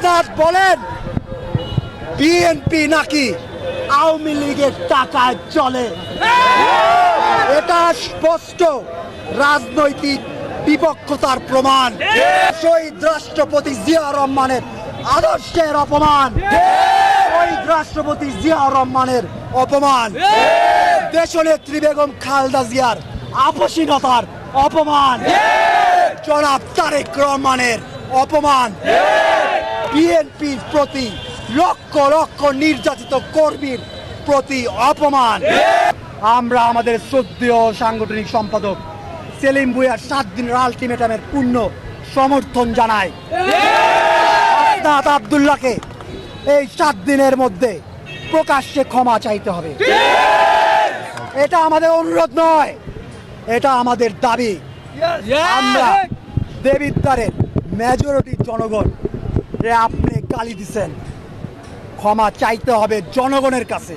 হাসনাত বলেন, বিএনপি নাকি আওয়ামী লীগের টাকায় চলে? এটা স্পষ্ট রাজনৈতিক বিপক্ষতার প্রমাণ। শহীদ রাষ্ট্রপতি জিয়া রহমানের আদর্শের অপমান। শহীদ রাষ্ট্রপতি জিয়া রহমানের অপমান। দেশনেত্রী বেগম খালদা জিয়ার আপসীনতার অপমান। জনাব তারেক রহমানের অপমান। বিএনপির প্রতি লক্ষ লক্ষ নির্যাতিত কর্মীর প্রতি অপমান। আমরা আমাদের শ্রদ্ধেয় সাংগঠনিক সম্পাদক সেলিম ভুইয়ার সাত দিনের আলটিমেটামের পূর্ণ সমর্থন জানাই। হাসনাত আবদুল্লাহকে এই সাত দিনের মধ্যে প্রকাশ্যে ক্ষমা চাইতে হবে। এটা আমাদের অনুরোধ নয়, এটা আমাদের দাবি। আমরা দেবিদ্বারের মেজরিটি জনগণ রে আপনি গালি দিছেন। ক্ষমা চাইতে হবে জনগণের কাছে।